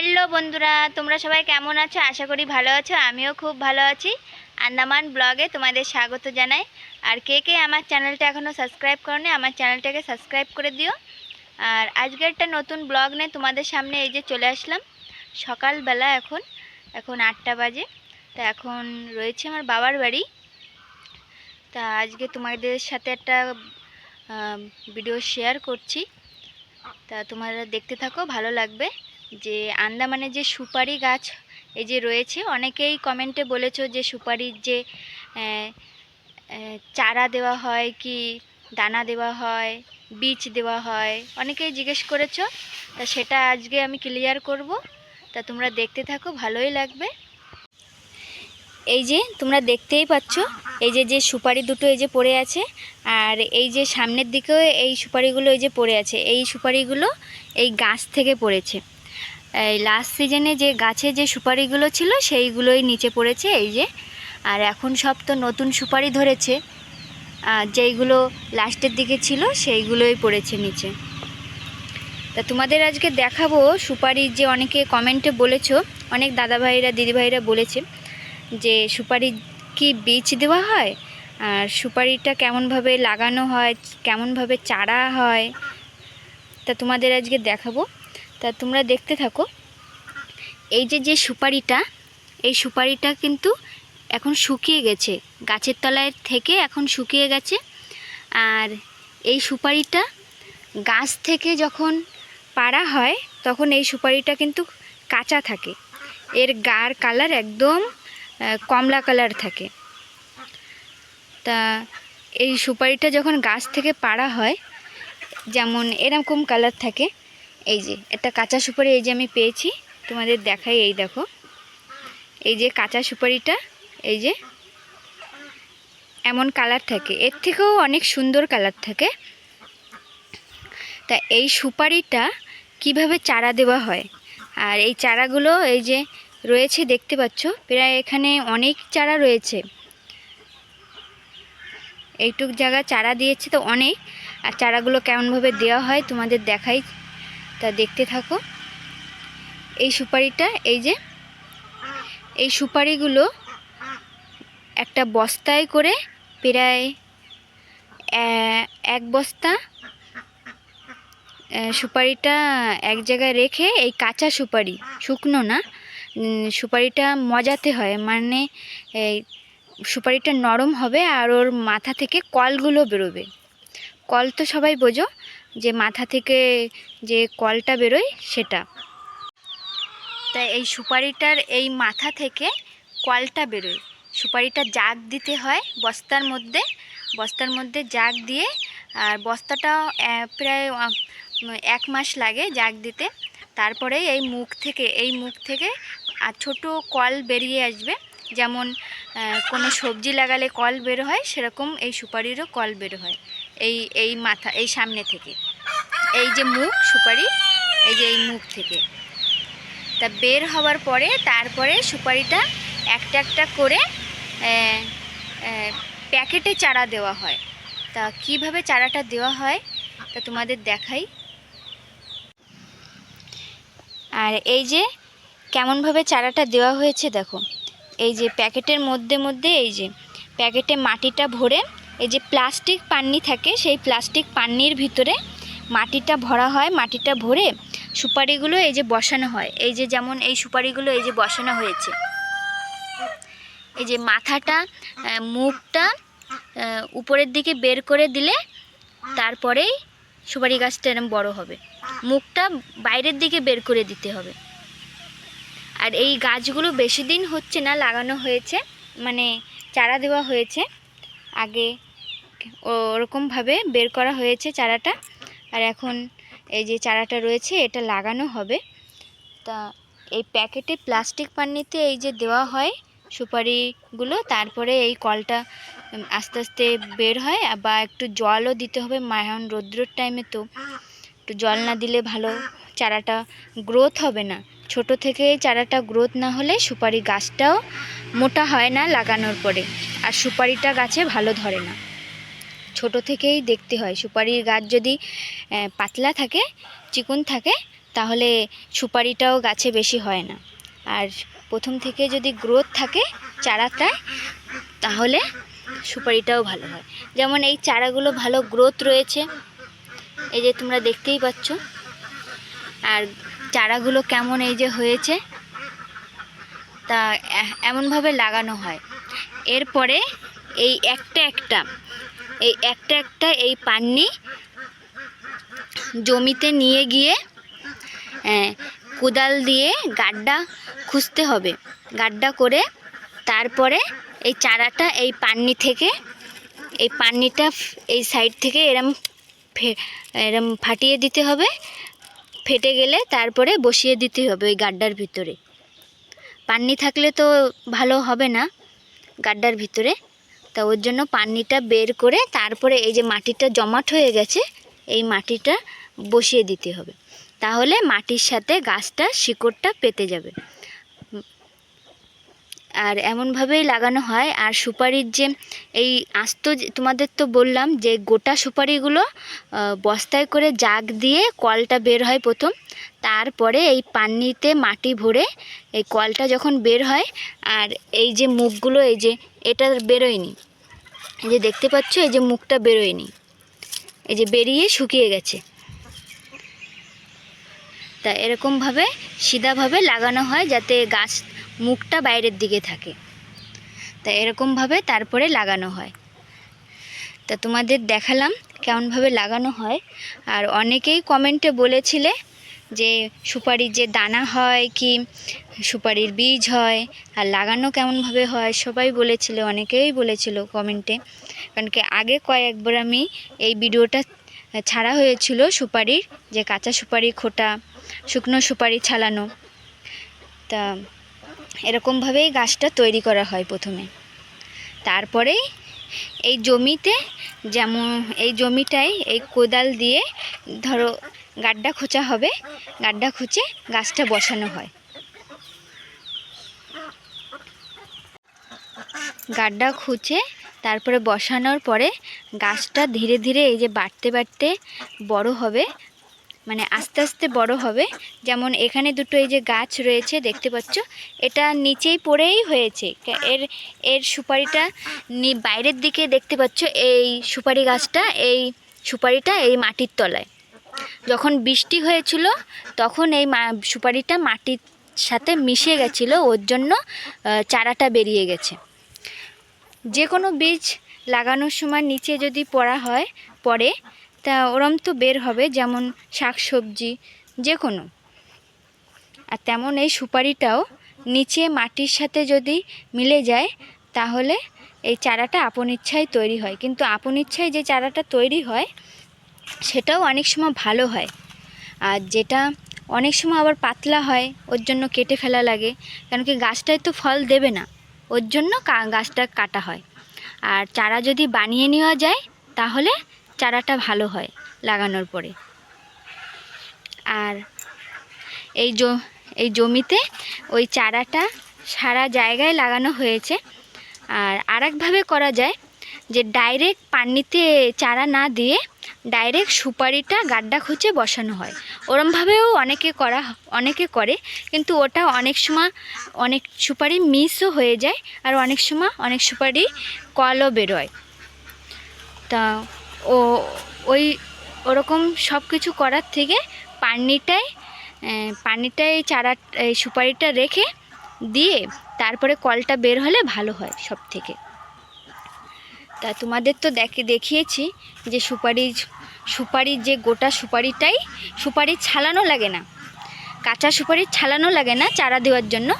Hello বন্ধুরা, তোমরা সবাই কেমন আছো? আশা করি ভালো আছো, আমিও খুব ভালো আছি। আন্দামান ব্লগে তোমাদের স্বাগত জানাই। আর কে কে আমার চ্যানেলটা এখনও সাবস্ক্রাইব করনি, আমার চ্যানেলটাকে সাবস্ক্রাইব করে দিও। আর আজকে একটা নতুন ব্লগ নিয়ে তোমাদের সামনে এই যে চলে আসলাম। সকালবেলা এখন এখন আটটা বাজে। তা এখন রয়েছে আমার বাবার বাড়ি। তা আজকে তোমাদের সাথে একটা ভিডিও শেয়ার করছি। তা তোমরা দেখতে থাকো, ভালো লাগবে। যে আন্দামানে যে সুপারি গাছ, এই যে রয়েছে, অনেকেই কমেন্টে বলেছ যে সুপারির যে চারা দেওয়া হয় কি, দানা দেওয়া হয়, বীজ দেওয়া হয়, অনেকেই জিজ্ঞেস করেছ। তা সেটা আজকে আমি ক্লিয়ার করব। তা তোমরা দেখতে থাকো, ভালোই লাগবে। এই যে তোমরা দেখতেই পাচ্ছ, এই যে যে সুপারি দুটো এই যে পড়ে আছে, আর এই যে সামনের দিকেও এই সুপারিগুলো এই যে পড়ে আছে, এই সুপারিগুলো এই গাছ থেকে পড়েছে। এই লাস্ট সিজনে যে গাছে যে সুপারিগুলো ছিল, সেইগুলোই নিচে পড়েছে, এই যে। আর এখন সব তো নতুন সুপারি ধরেছে। আর যেইগুলো লাস্টের দিকে ছিল, সেইগুলোই পড়েছে নিচে। তা তোমাদের আজকে দেখাবো সুপারির যে অনেকে কমেন্টে বলেছ, অনেক দাদাভাইরা, দিদিভাইরা বলেছে যে সুপারি কি বীজ দেওয়া হয়? আর সুপারিটা কেমনভাবে লাগানো হয়? কেমনভাবে চারা হয়? তা তোমাদের আজকে দেখাবো। তা তোমরা দেখতে থাকো। এই যে যে সুপারিটা, এই সুপারিটা কিন্তু এখন শুকিয়ে গেছে। গাছের তলায় থেকে এখন শুকিয়ে গেছে। আর এই সুপারিটা গাছ থেকে যখন পাড়া হয়, তখন এই সুপারিটা কিন্তু কাঁচা থাকে। এর গার কালার একদম কমলা কালার থাকে। তা এই সুপারিটা যখন গাছ থেকে পাড়া হয়, যেমন এরকম কালার থাকে এই যে, একটা কাঁচা সুপারি এই যে আমি পেয়েছি, তোমাদের দেখাই এই দেখো। এই যে কাঁচা সুপারিটা, এই যে এমন কালার থাকে, এর থেকেও অনেক সুন্দর কালার থাকে। তা এই সুপারিটা কীভাবে চারা দেওয়া হয়? আর এই চারাগুলো এই যে রয়েছে, দেখতে পাচ্ছ, প্রায় এখানে অনেক চারা রয়েছে। এইটুক জায়গা চারা দিয়েছে তো অনেক। আর চারাগুলো কেমনভাবে দেওয়া হয় তোমাদের দেখাই তা দেখতে থাকো। এই সুপারিটা, এই যে, এই সুপারিগুলো একটা বস্তায় করে প্রায় এক বস্তা সুপারিটা এক জায়গায় রেখে এই কাঁচা সুপারি, শুকনো না সুপারিটা মজাতে হয়। মানে এই সুপারিটা নরম হবে আর ওর মাথা থেকে কলগুলো বেরোবে। কল তো সবাই বোঝো যে মাথা থেকে যে কলটা বেরোয় সেটা। তাই এই সুপারিটার এই মাথা থেকে কলটা বেরোয়। সুপারিটা জাগ দিতে হয় বস্তার মধ্যে। বস্তার মধ্যে জাগ দিয়ে, আর বস্তাটা প্রায় এক মাস লাগে জাগ দিতে। তারপরে এই মুখ থেকে, এই মুখ থেকে আর ছোট কল বেরিয়ে আসবে। যেমন কোনো সবজি লাগালে কল বের হয়, সেরকম এই সুপারিরও কল বের হয়। এই এই মাথা, এই সামনে থেকে। এই যে মুখ, সুপারি, এই যে এই মুখ থেকে। তা বের হওয়ার পরে, তারপরে সুপারিটা একটা একটা করে প্যাকেটে চারা দেওয়া হয়। তা কীভাবে চারাটা দেওয়া হয়, তা তোমাদের দেখাই। আর এই যে কেমনভাবে চারাটা দেওয়া হয়েছে, দেখো। এই যে প্যাকেটের মধ্যে মধ্যে, এই যে প্যাকেটে মাটিটা ভরে, এই যে প্লাস্টিক পান্নি থাকে, সেই প্লাস্টিক পান্নির ভিতরে মাটিটা ভরা হয়, মাটিটা ভরে সুপারিগুলো এই যে বসানো হয়। এই যে যেমন এই সুপারিগুলো এই যে বসানো হয়েছে। এই যে মাথাটা মুখটা উপরের দিকে বের করে দিলে তারপরেই সুপারি গাছটা এরম বড় হবে। মুখটা বাইরের দিকে বের করে দিতে হবে। আর এই গাছগুলো বেশি দিন হচ্ছে না, লাগানো হয়েছে মানে চারা দেওয়া হয়েছে। আগে ওরকমভাবে বের করা হয়েছে চারাটা। আর এখন এই যে চারাটা রয়েছে, এটা লাগানো হবে। তা এই প্যাকেটে প্লাস্টিক পান্নিতে এই যে দেওয়া হয় সুপারিগুলো, তারপরে এই কলটা আস্তে আস্তে বের হয়। বা একটু জলও দিতে হবে মায়ন রৌদ্রের টাইমে তো। একটু জল না দিলে ভালো চারাটা গ্রোথ হবে না। ছোট থেকে চারাটা গ্রোথ না হলে সুপারি গাছটাও মোটা হয় না লাগানোর পরে। আর সুপারিটা গাছে ভালো ধরে না। ছোট থেকেই দেখতে হয়। সুপারির গাছ যদি পাতলা থাকে, চিকন থাকে, তাহলে সুপারিটাও গাছে বেশি হয় না। আর প্রথম থেকে যদি গ্রোথ থাকে চারাটায়, তাহলে সুপারিটাও ভালো হয়। যেমন এই চারাগুলো ভালো গ্রোথ রয়েছে, এই যে তোমরা দেখতেই পাচ্ছ। আর চারাগুলো কেমন এই যে হয়েছে, তা এমনভাবে লাগানো হয়। এরপরে এই একটা একটা এই একটা একটা এই পান্নি জমিতে নিয়ে গিয়ে কোদাল দিয়ে গাড্ডা খুঁজতে হবে। গাড্ডা করে তারপরে এই চারাটা এই পান্নি থেকে, এই পান্নিটা এই সাইড থেকে এরম এরম ফাটিয়ে দিতে হবে। ফেটে গেলে তারপরে বসিয়ে দিতে হবে ওই গাড্ডার ভিতরে। পান্নি থাকলে তো ভালো হবে না গাড্ডার ভিতরে। তা ওর জন্য পান্নিটা বের করে তারপরে এই যে মাটিটা জমাট হয়ে গেছে, এই মাটিটা বসিয়ে দিতে হবে। তাহলে মাটির সাথে গাছটা শিকড়টা পেতে যাবে। আর এমনভাবেই লাগানো হয়। আর সুপারির যে এই আস্ত তোমাদের তো বললাম যে গোটা সুপারিগুলো বস্তায় করে জাগ দিয়ে কলটা বের হয় প্রথম। তারপরে এই পান্নিতে মাটি ভরে এই কলটা যখন বের হয়, আর এই যে মুখগুলো, এই যে এটা বেরোয়নি। এই যে দেখতে পাচ্ছ, এই যে মুখটা বেরোয়নি। এই যে বেরিয়ে শুকিয়ে গেছে। তা এরকমভাবে, সিধাভাবে লাগানো হয় যাতে গাছ মুখটা বাইরের দিকে থাকে। তা এরকমভাবে তারপরে লাগানো হয়। তা তোমাদের দেখালাম কেমনভাবে লাগানো হয়। আর অনেকেই কমেন্টে বলেছিলে যে সুপারির যে দানা হয় কি সুপারির বীজ হয়, আর লাগানো কেমনভাবে হয় সবাই বলেছিল, অনেকেই বলেছিল কমেন্টে। কারণ কি, আগে কয়েকবার আমি এই ভিডিওটা ছাড়া হয়েছিল সুপারির, যে কাঁচা সুপারি, খোটা, শুকনো সুপারি ছালানো তা এরকমভাবেই গাছটা তৈরি করা হয় প্রথমে। তারপরেই এই জমিতে যেমন, এই জমিটাই এই কোদাল দিয়ে ধরো গাড্ডা খোঁচা হবে, গাড্ডা খুঁচে গাছটা বসানো হয়। গাড্ডা খুঁচে তারপরে বসানোর পরে গাছটা ধীরে ধীরে এই যে বাড়তে বাড়তে বড় হবে মানে আস্তে আস্তে বড় হবে। যেমন এখানে দুটো এই যে গাছ রয়েছে, দেখতে পাচ্ছ? এটা নিচেই পড়েই হয়েছে। এর এর সুপারিটা নি- বাইরের দিকে দেখতে পাচ্ছ, এই সুপারি গাছটা, এই সুপারিটা এই মাটির তলায়। যখন বৃষ্টি হয়েছিল, তখন এই সুপারিটা মাটির সাথে মিশে গেছিল, ওর জন্য চারাটা বেরিয়ে গেছে। যে কোনো বীজ লাগানোর সময় নিচে যদি পড়া হয়, পড়ে, তা ওরম তো বের হবে, যেমন শাক সবজি যে কোনো আর তেমন এই সুপারিটাও নিচে মাটির সাথে যদি মিলে যায়, তাহলে এই চারাটা আপন ইচ্ছায় তৈরি হয়। কিন্তু আপন ইচ্ছায় যে চারাটা তৈরি হয়, সেটাও অনেক সময় ভালো হয়। আর যেটা অনেক সময় আবার পাতলা হয়, ওর জন্য কেটে ফেলা লাগে। কারণ কি গাছটায় তো ফল দেবে না। ওর জন্য গাছটা কাটা হয়। আর চারা যদি বানিয়ে নেওয়া যায়, তাহলে চারাটা ভালো হয় লাগানোর পরে। আর এই এই জমিতে ওই চারাটা সারা জায়গায় লাগানো হয়েছে। আর আরেকভাবে করা যায় যে, ডাইরেক্ট পানিতে চারা না দিয়ে ডাইরেক্ট সুপারিটা গাড্ডা খুঁচে বসানো হয়। ওরমভাবেও অনেকে করা অনেকে করে, কিন্তু ওটা অনেক সময় অনেক সুপারি মিসও হয়ে যায় আর অনেক সময় অনেক সুপারি কলও বেরোয়। তা ও, ওই ওরকম সব কিছু করার থেকে পানিটায় পানিটায় চারা সুপারিটা রেখে দিয়ে তারপরে কলটা বের হলে ভালো হয় সব থেকে তা তোমাদের তো দেখে, দেখিয়েছি যে সুপারির সুপারির যে গোটা সুপারিটাই সুপারি ছালানো লাগে না। কাঁচা সুপারি ছালানো লাগে না চারা দেওয়ার জন্য।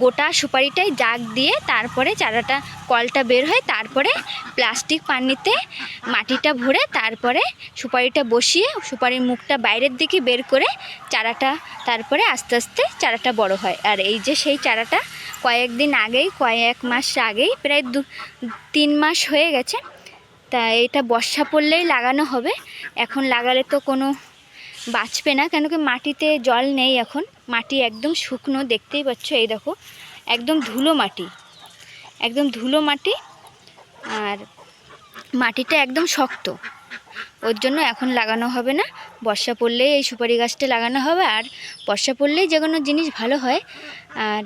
গোটা সুপারিটাই জাগ দিয়ে তারপরে চারাটা, কলটা বের হয় তারপরে প্লাস্টিক পানিতে মাটিটা ভরে তারপরে সুপারিটা বসিয়ে, সুপারির মুখটা বাইরের দিকে বের করে চারাটা তারপরে আস্তে আস্তে চারাটা বড় হয়। আর এই যে সেই চারাটা কয়েকদিন আগেই, কয়েক মাস আগেই, প্রায় দু, তিন মাস হয়ে গেছে। তা এটা বর্ষা পড়লেই লাগানো হবে। এখন লাগালে তো কোনো বাঁচবে না, কেন কি মাটিতে জল নেই এখন। মাটি একদম শুকনো, দেখতেই পাচ্ছ, এই দেখো, একদম ধুলো মাটি, একদম ধুলো মাটি, আর মাটিটা একদম শক্ত, ওর জন্য এখন লাগানো হবে না, বর্ষা পড়লেই এই সুপারি গাছটা লাগানো হবে, আর বর্ষা পড়লেই যে কোনো জিনিস ভালো হয়, আর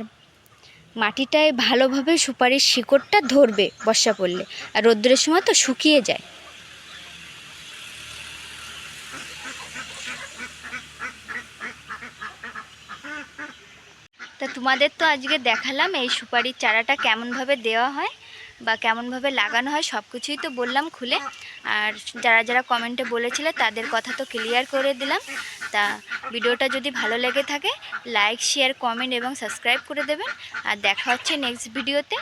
মাটিটায় ভালোভাবে সুপারির শিকড়টা ধরবে বর্ষা পড়লে, আর রোদ্রের সময় তো শুকিয়ে যায়। তা তোমাদের তো আজকে দেখালাম এই সুপারির চারাটা কেমনভাবে দেওয়া হয় বা কেমনভাবে লাগানো হয় সব কিছুই তো বললাম খুলে। আর যারা যারা কমেন্টে বলেছিলে তাদের কথা তো ক্লিয়ার করে দিলাম। তা ভিডিওটা যদি ভালো লেগে থাকে লাইক শেয়ার কমেন্ট এবং সাবস্ক্রাইব করে দেবেন। আর দেখা হচ্ছে নেক্সট ভিডিওতে